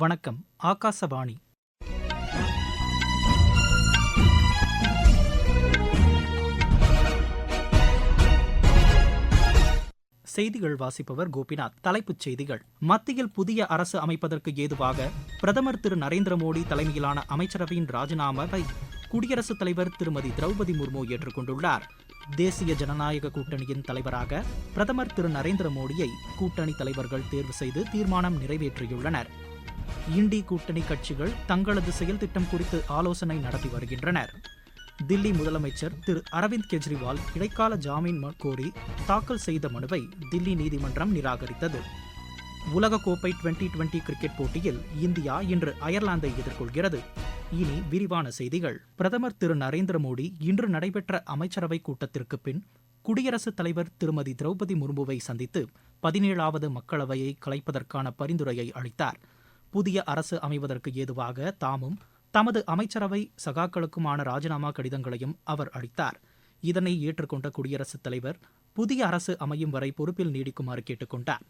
வணக்கம் ஆகாசவாணி. செய்திகள் வாசிப்பவர் கோபிநாத். தலைப்புச் செய்திகள். மத்தியில் புதிய அரசு அமைப்பதற்கு ஏதுவாக பிரதமர் திரு நரேந்திர மோடி தலைமையிலான அமைச்சரவையின் ராஜினாமாவை குடியரசுத் தலைவர் திருமதி திரௌபதி முர்மு ஏற்றுக்கொண்டுள்ளார். தேசிய ஜனநாயக கூட்டணியின் தலைவராக பிரதமர் திரு நரேந்திர மோடியை கூட்டணி தலைவர்கள் தேர்வு செய்து தீர்மானம் நிறைவேற்றியுள்ளனர். இண்டி கூட்டணி கட்சிகள் தங்களது செயல் திட்டம் குறித்து ஆலோசனை நடத்தி வருகின்றனர். தில்லி முதலமைச்சர் திரு அரவிந்த் கெஜ்ரிவால் இடைக்கால ஜாமீன் கோரி தாக்கல் செய்த மனுவை தில்லி நீதிமன்றம் நிராகரித்தது. உலகக்கோப்பை டுவெண்டி டுவெண்டி கிரிக்கெட் போட்டியில் இந்தியா இன்று அயர்லாந்தை எதிர்கொள்கிறது. இனி விரிவான செய்திகள். பிரதமர் திரு நரேந்திர மோடி இன்று நடைபெற்ற அமைச்சரவை கூட்டத்திற்கு பின் குடியரசுத் தலைவர் திருமதி திரௌபதி முர்முவை சந்தித்து பதினேழாவது மக்களவையை கலைப்பதற்கான பரிந்துரையை அளித்தார். புதிய அரசு அமைவதற்கு ஏதுவாக தாமும் தமது அமைச்சரவை சகாக்களுக்குமான ராஜினாமா கடிதங்களையும் அவர் அளித்தார். இதனை ஏற்றுக்கொண்ட குடியரசுத் தலைவர் புதிய அரசு அமையும் வரை பொறுப்பில் நீடிக்குமாறு கேட்டுக்கொண்டார்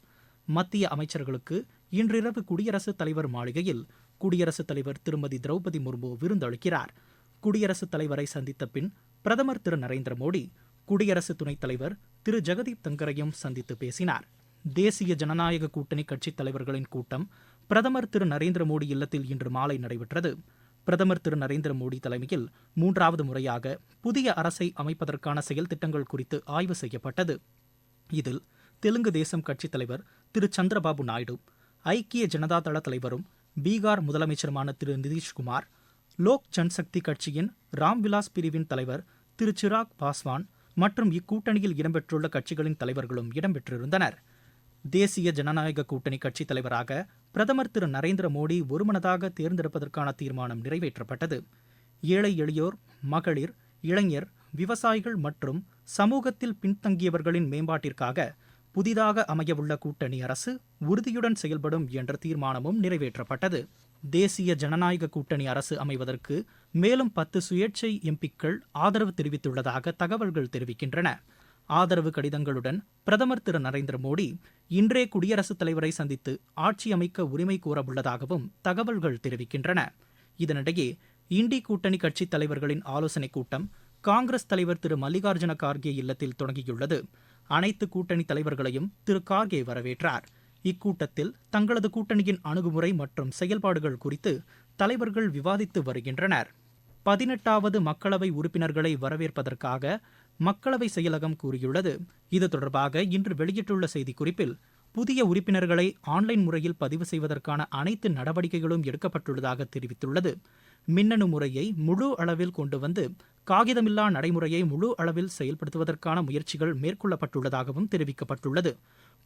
மத்திய அமைச்சர்களுக்கு இன்றிரவு குடியரசுத் தலைவர் மாளிகையில் குடியரசுத் தலைவர் திருமதி திரௌபதி முர்மு விருந்தளிக்கிறார் குடியரசுத் தலைவரை சந்தித்த பின் பிரதமர் திரு. நரேந்திர மோடி குடியரசு துணைத் தலைவர் திரு. ஜெகதீப் தங்கரையும் சந்தித்து பேசினார். தேசிய ஜனநாயக கூட்டணி கட்சித் தலைவர்களின் கூட்டம் பிரதமர் திரு நரேந்திர மோடி இல்லத்தில் இன்று மாலை நடைபெற்றது. பிரதமர் திரு நரேந்திர மோடி தலைமையில் மூன்றாவது முறையாக புதிய அரசை அமைப்பதற்கான செயல் திட்டங்கள் குறித்து ஆய்வு செய்யப்பட்டது. இதில் தெலுங்கு தேசம் கட்சித் தலைவர் திரு சந்திரபாபு நாயுடு ஐக்கிய ஜனதா தள தலைவரும் பீகார் முதலமைச்சருமான திரு நிதிஷ்குமார் லோக் ஜன்சக்தி கட்சியின் ராம்விலாஸ் பிரிவின் தலைவர் திரு சிராக் பாஸ்வான் மற்றும் இக்கூட்டணியில் இடம்பெற்றுள்ள கட்சிகளின் தலைவர்களும் இடம்பெற்றிருந்தனர். தேசிய ஜனநாயக கூட்டணி கட்சித் தலைவராக பிரதமர் திரு நரேந்திர மோடி ஒருமனதாக தேர்ந்தெடுப்பதற்கான தீர்மானம் நிறைவேற்றப்பட்டது. ஏழை எளியோர் மகளிர் இளைஞர் விவசாயிகள் மற்றும் சமூகத்தில் பின்தங்கியவர்களின் மேம்பாட்டிற்காக புதிதாக அமையவுள்ள கூட்டணி அரசு உறுதியுடன் செயல்படும் என்ற தீர்மானமும் நிறைவேற்றப்பட்டது. தேசிய ஜனநாயக கூட்டணி அரசு அமைவதற்கு மேலும் பத்து சுயேட்சை எம்பிக்கள் ஆதரவு தெரிவித்துள்ளதாக தகவல்கள் தெரிவிக்கின்றன. ஆதரவு கடிதங்களுடன் பிரதமர் திரு நரேந்திர மோடி இன்றே குடியரசுத் தலைவரை சந்தித்து ஆட்சி அமைக்க உரிமை கோரவுள்ளதாகவும் தகவல்கள் தெரிவிக்கின்றன. இதனிடையே இண்டி கூட்டணி கட்சித் தலைவர்களின் ஆலோசனைக் கூட்டம் காங்கிரஸ் தலைவர் திரு மல்லிகார்ஜுன கார்கே இல்லத்தில் தொடங்கியுள்ளது. அனைத்து கூட்டணி தலைவர்களையும் திரு கார்கே வரவேற்றார். இக்கூட்டத்தில் தங்களது கூட்டணியின் அணுகுமுறை மற்றும் செயல்பாடுகள் குறித்து தலைவர்கள் விவாதித்து வருகின்றனர். பதினெட்டாவது மக்களவை உறுப்பினர்களை வரவேற்பதற்காக மக்களவை செயலகம் கூறியுள்ளது. இது தொடர்பாக இன்று வெளியிட்டுள்ள செய்திக்குறிப்பில் புதிய உறுப்பினர்களை ஆன்லைன் முறையில் பதிவு செய்வதற்கான அனைத்து நடவடிக்கைகளும் எடுக்கப்பட்டுள்ளதாக தெரிவித்துள்ளது. மின்னணு முறையை முழு அளவில் கொண்டு வந்து காகிதமில்லா நடைமுறையை முழு அளவில் செயல்படுத்துவதற்கான முயற்சிகள் மேற்கொள்ளப்பட்டுள்ளதாகவும் தெரிவிக்கப்பட்டுள்ளது.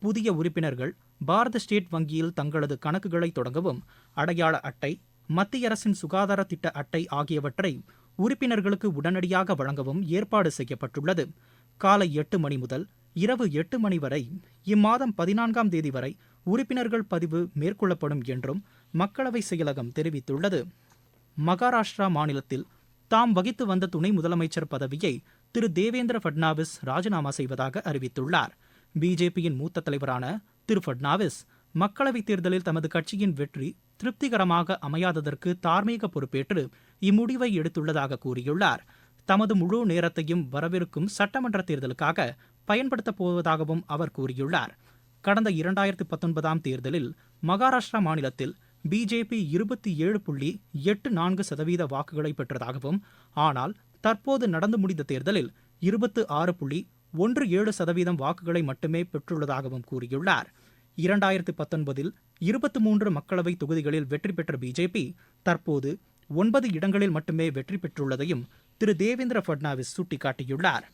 புதிய உறுப்பினர்கள் பாரத ஸ்டேட் வங்கியில் தங்களது கணக்குகளை தொடங்கவும் அடையாள அட்டை மத்திய அரசின் சுகாதார திட்ட அட்டை ஆகியவற்றை உறுப்பினர்களுக்கு உடனடியாக வழங்கவும் ஏற்பாடு செய்யப்பட்டுள்ளது. காலை எட்டு மணி முதல் இரவு எட்டு மணி வரை இம்மாதம் பதினான்காம் தேதி வரை உறுப்பினர்கள் பதிவு மேற்கொள்ளப்படும் என்றும் மக்களவை செயலகம் தெரிவித்துள்ளது. மகாராஷ்டிரா மாநிலத்தில் தாம் வகித்து வந்த துணை முதலமைச்சர் பதவியை திரு. தேவேந்திர ஃபட்னாவிஸ் ராஜினாமா செய்வதாக அறிவித்துள்ளார். பிஜேபியின் மூத்த தலைவரான திரு. ஃபட்னாவிஸ் மக்களவைத் தேர்தலில் தமது கட்சியின் வெற்றி திருப்திகரமாக அமையாததற்கு தார்மீக பொறுப்பேற்று இம்முடிவை எடுத்துள்ளதாக கூறியுள்ளார். தமது முழு நேரத்தையும் வரவிருக்கும் சட்டமன்ற தேர்தலுக்காக பயன்படுத்தப் போவதாகவும் அவர் கூறியுள்ளார். கடந்த இரண்டாயிரத்து பத்தொன்பதாம் தேர்தலில் மகாராஷ்டிரா மாநிலத்தில் பிஜேபி இருபத்தி ஏழு புள்ளி எட்டு நான்கு சதவீத வாக்குகளை பெற்றதாகவும் ஆனால் தற்போது நடந்து முடிந்த தேர்தலில் இருபத்து ஆறு புள்ளி ஒன்று ஏழு சதவீதம் வாக்குகளை மட்டுமே பெற்றுள்ளதாகவும் கூறியுள்ளார். இரண்டாயிரத்து பத்தொன்பதில் இருபத்தி மூன்று மக்களவை தொகுதிகளில் வெற்றி பெற்ற பிஜேபி தற்போது ஒன்பது இடங்களில் மட்டுமே வெற்றி பெற்றுள்ளதையும் திரு தேவேந்திர பட்னாவிஸ் சுட்டிக்காட்டியுள்ளார்.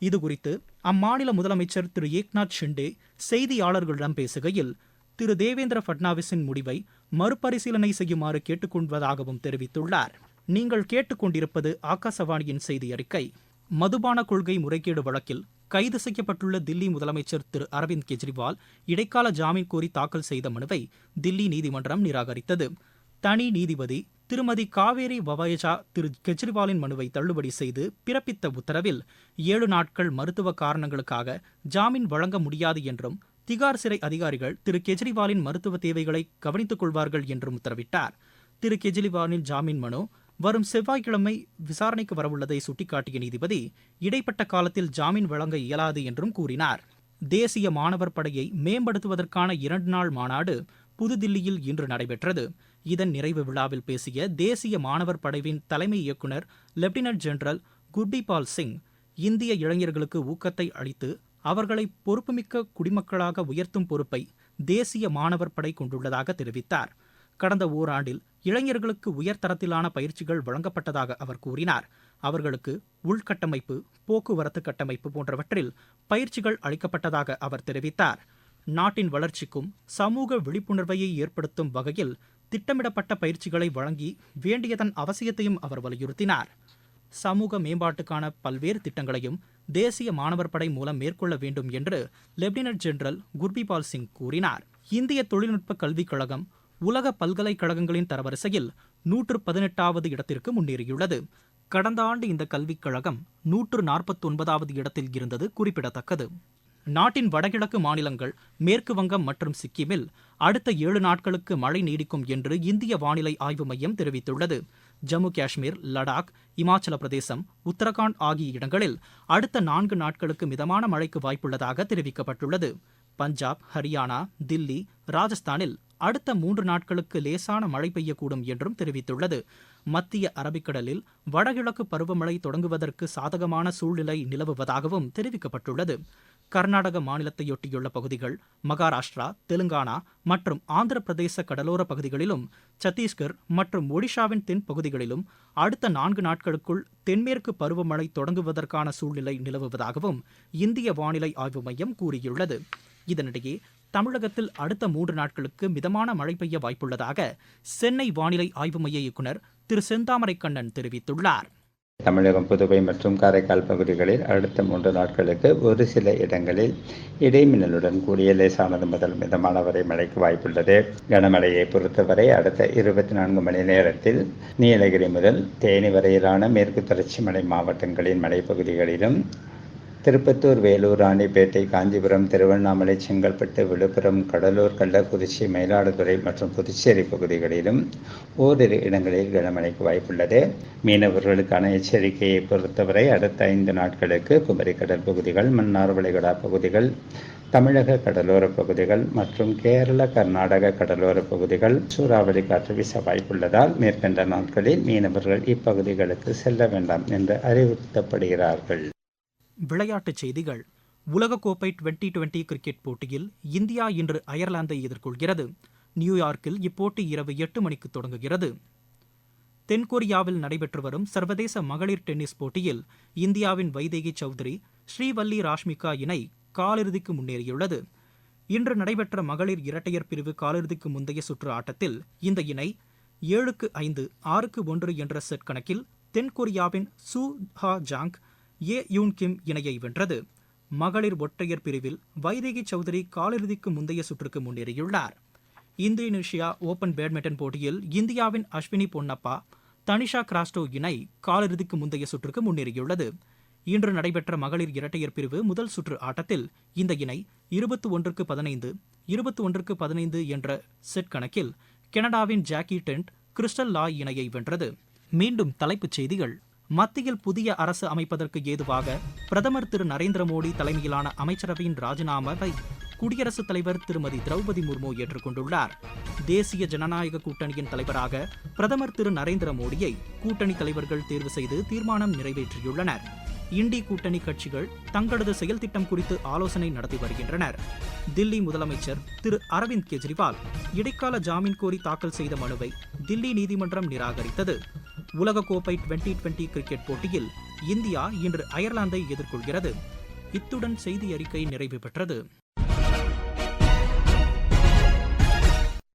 இதுகுறித்து அம்மாநில முதலமைச்சர் திரு ஏக்நாத் ஷிண்டே செய்தியாளர்களிடம் பேசுகையில் திரு தேவேந்திர பட்னாவிஸின் முடிவை மறுபரிசீலனை செய்யுமாறு கேட்டுக்கொள்வதாகவும் தெரிவித்துள்ளார். நீங்கள் கேட்டுக்கொண்டிருப்பது ஆகாசவாணியின் செய்தி அறிக்கை மதுபான கொள்கை முறைகேடு வழக்கில் கைது செய்யப்பட்டுள்ள தில்லி முதலமைச்சர் திரு அரவிந்த் கெஜ்ரிவால் இடைக்கால ஜாமீன் கோரி தாக்கல் செய்த மனுவை தில்லி நீதிமன்றம் நிராகரித்தது. தனி நீதிபதி திருமதி காவேரி வவயஜா திரு கெஜ்ரிவாலின் மனுவை தள்ளுபடி செய்து பிறப்பித்த உத்தரவில் ஏழு நாட்கள் மருத்துவ காரணங்களுக்காக ஜாமீன் வழங்க முடியாது என்றும் திகார் சிறை அதிகாரிகள் திரு கெஜ்ரிவாலின் மருத்துவ தேவைகளை கவனித்துக் கொள்வார்கள் என்றும் உத்தரவிட்டார். திரு கெஜ்ரிவாலின் ஜாமீன் மனு வரும் செவ்வாய்க்கிழமை விசாரணைக்கு வரவுள்ளதை சுட்டிக்காட்டிய நீதிபதி இடைப்பட்ட காலத்தில் ஜாமீன் வழங்க இயலாது என்றும் கூறினார். தேசிய மாணவர் படையை மேம்படுத்துவதற்கான இரண்டு நாள் மாநாடு புதுதில்லியில் இன்று நடைபெற்றது. இதன் நிறைவு விழாவில் பேசிய தேசிய மாணவர் படைவின் தலைமை இயக்குநர் லெப்டினன்ட் ஜெனரல் குர்டிபால் சிங் இந்திய இளைஞர்களுக்கு ஊக்கத்தை அளித்து அவர்களை பொறுப்புமிக்க குடிமக்களாக உயர்த்தும் பொறுப்பை தேசிய மாணவர் படை கொண்டுள்ளதாக தெரிவித்தார். கடந்த ஓராண்டில் இளைஞர்களுக்கு உயர்தரத்திலான பயிற்சிகள் வழங்கப்பட்டதாக அவர் கூறினார். அவர்களுக்கு உள்கட்டமைப்பு போக்குவரத்து கட்டமைப்பு போன்றவற்றில் பயிற்சிகள் அளிக்கப்பட்டதாக அவர் தெரிவித்தார். நாட்டின் வளர்ச்சிக்கும் சமூக விழிப்புணர்வையை ஏற்படுத்தும் வகையில் திட்டமிடப்பட்ட பயிற்சிகளை வழங்கி வேண்டியதன் அவசியத்தையும் அவர் வலியுறுத்தினார். சமூக மேம்பாட்டுக்கான பல்வேறு திட்டங்களையும் தேசிய மாணவர் படை மூலம் மேற்கொள்ள வேண்டும் என்று லெப்டினன்ட் ஜெனரல் குர்பிபால் சிங் கூறினார். இந்திய தொழில்நுட்ப கல்விக் கழகம் உலக பல்கலைக்கழகங்களின் தரவரிசையில் நூற்று பதினெட்டாவது இடத்திற்கு முன்னேறியுள்ளது. கடந்த ஆண்டு இந்த கல்விக் கழகம் நூற்று நாற்பத்தொன்பதாவது இடத்தில் இருந்தது குறிப்பிடத்தக்கது. நாட்டின் வடகிழக்கு மாநிலங்கள் மேற்கு வங்கம் மற்றும் சிக்கிமில் அடுத்த ஏழு நாட்களுக்கு மழை நீடிக்கும் என்று இந்திய வானிலை ஆய்வு மையம் தெரிவித்துள்ளது. ஜம்மு காஷ்மீர் லடாக் இமாச்சல பிரதேசம் உத்தரகாண்ட் ஆகிய இடங்களில் அடுத்த நான்கு நாட்களுக்கு மிதமான மழைக்கு வாய்ப்புள்ளதாக தெரிவிக்கப்பட்டுள்ளது. பஞ்சாப் ஹரியானா தில்லி ராஜஸ்தானில் அடுத்த மூன்று நாட்களுக்கு லேசான மழை பெய்யக்கூடும் என்றும் தெரிவித்துள்ளது. மத்திய அரபிக்கடலில் வடகிழக்கு பருவமழை தொடங்குவதற்கு சாதகமான சூழ்நிலை நிலவுவதாகவும் தெரிவிக்கப்பட்டுள்ளது. கர்நாடக மாநிலத்தையொட்டியுள்ள பகுதிகள் மகாராஷ்டிரா தெலுங்கானா மற்றும் ஆந்திர பிரதேச கடலோர பகுதிகளிலும் சத்தீஸ்கர் மற்றும் ஒடிஷாவின் தென் பகுதிகளிலும் அடுத்த நான்கு நாட்களுக்குள் தென்மேற்கு பருவமழை தொடங்குவதற்கான சூழ்நிலை நிலவுவதாகவும் இந்திய வானிலை ஆய்வு மையம் கூறியுள்ளது. இதனிடையே தமிழகத்தில் அடுத்த மூன்று நாட்களுக்கு மிதமான மழை பெய்ய வாய்ப்புள்ளதாக சென்னை வானிலை ஆய்வு மைய இயக்குநர் திரு செந்தாமரை கண்ணன் தெரிவித்துள்ளார். தமிழகம் புதுவை மற்றும் காரைக்கால் பகுதிகளில் அடுத்த மூன்று நாட்களுக்கு ஒரு சில இடங்களில் இடைமின்னலுடன் கூடிய லேசானது முதல் மிதமான வரை மழைக்கு வாய்ப்புள்ளது. கனமழையை பொறுத்தவரை அடுத்த இருபத்தி நான்கு மணி நேரத்தில் நீலகிரி முதல் தேனி வரையிலான மேற்கு தொடர்ச்சி மலை மாவட்டங்களின் மலைப்பகுதிகளிலும் திருப்பத்தூர் வேலூர் ராணிப்பேட்டை காஞ்சிபுரம் திருவண்ணாமலை செங்கல்பட்டு விழுப்புரம் கடலூர் கள்ளக்குறிச்சி மயிலாடுதுறை மற்றும் புதுச்சேரி பகுதிகளிலும் ஓரிரு இடங்களில் கனமழைக்கு வாய்ப்புள்ளது. மீனவர்களுக்கான எச்சரிக்கையை பொறுத்தவரை அடுத்த ஐந்து நாட்களுக்கு குமரி கடல் பகுதிகள் மன்னார் வளைகுடா பகுதிகள் தமிழக கடலோர பகுதிகள் மற்றும் கேரள கர்நாடக கடலோர பகுதிகள் சூறாவளி காற்று வீச வாய்ப்புள்ளதால் மேற்கண்ட நாட்களில் மீனவர்கள் இப்பகுதிகளுக்கு செல்ல வேண்டாம் என்று அறிவுறுத்தப்படுகிறார்கள். விளையாட்டுச் செய்திகள். உலகக்கோப்பை டுவெண்டி டுவெண்டி கிரிக்கெட் போட்டியில் இந்தியா இன்று அயர்லாந்தை எதிர்கொள்கிறது. நியூயார்க்கில் இப்போட்டி இரவு எட்டு மணிக்கு தொடங்குகிறது. தென்கொரியாவில் நடைபெற்று வரும் சர்வதேச மகளிர் டென்னிஸ் போட்டியில் இந்தியாவின் வைதேகி சௌத்ரி ஸ்ரீவல்லி ராஷ்மிகா இணை காலிறுதிக்கு முன்னேறியுள்ளது. இன்று நடைபெற்ற மகளிர் இரட்டையர் பிரிவு காலிறுதிக்கு முந்தைய சுற்று ஆட்டத்தில் இந்த இணை ஏழுக்கு ஐந்து ஆறுக்கு ஒன்று என்ற செட் கணக்கில் தென்கொரியாவின் சூ ஹா ஜாங் ஏ யூன் கிம் இணையை வென்றது. மகளிர் ஒற்றையர் பிரிவில் வைதேகி சௌத்ரி காலிறுதிக்கு முந்தைய சுற்றுக்கு முன்னேறியுள்ளார். இந்தோனேஷியா ஓபன் பேட்மிண்டன் போட்டியில் இந்தியாவின் அஸ்வினி பொன்னப்பா தனிஷா கிராஸ்டோ இணை காலிறுதிக்கு முந்தைய சுற்றுக்கு முன்னேறியுள்ளது. இன்று நடைபெற்ற மகளிர் இரட்டையர் பிரிவு முதல் சுற்று ஆட்டத்தில் இந்த இணை இருபத்தி ஒன்றுக்கு பதினைந்து இருபத்தி ஒன்றுக்கு பதினைந்து என்ற செட் கணக்கில் கனடாவின் ஜாக்கி டென்ட் கிறிஸ்டல் லா இணையை வென்றது. மீண்டும் தலைப்புச் செய்திகள். மத்தியில் புதிய அரசு அமைப்பதற்கு ஏதுவாக பிரதமர் திரு நரேந்திர மோடி தலைமையிலான அமைச்சரவையின் ராஜினாமாவை குடியரசுத் தலைவர் திருமதி திரௌபதி முர்மு ஏற்றுக்கொண்டுள்ளார். தேசிய ஜனநாயக கூட்டணியின் தலைவராக பிரதமர் திரு நரேந்திர மோடியை கூட்டணி தலைவர்கள் தேர்வு செய்து தீர்மானம் நிறைவேற்றியுள்ளனர். இண்டி கூட்டணி கட்சிகள் தங்களது செயல் திட்டம் குறித்து ஆலோசனை நடத்தி வருகின்றனர். தில்லி முதலமைச்சர் திரு அரவிந்த் கெஜ்ரிவால் இடைக்கால ஜாமீன் கோரி தாக்கல் செய்த மனுவை தில்லி நீதிமன்றம் நிராகரித்தது. உலகக்கோப்பை டுவெண்டி டுவெண்டி கிரிக்கெட் போட்டியில் இந்தியா இன்று அயர்லாந்தை எதிர்கொள்கிறது. இத்துடன் செய்தி அறிக்கை நிறைவு பெற்றது.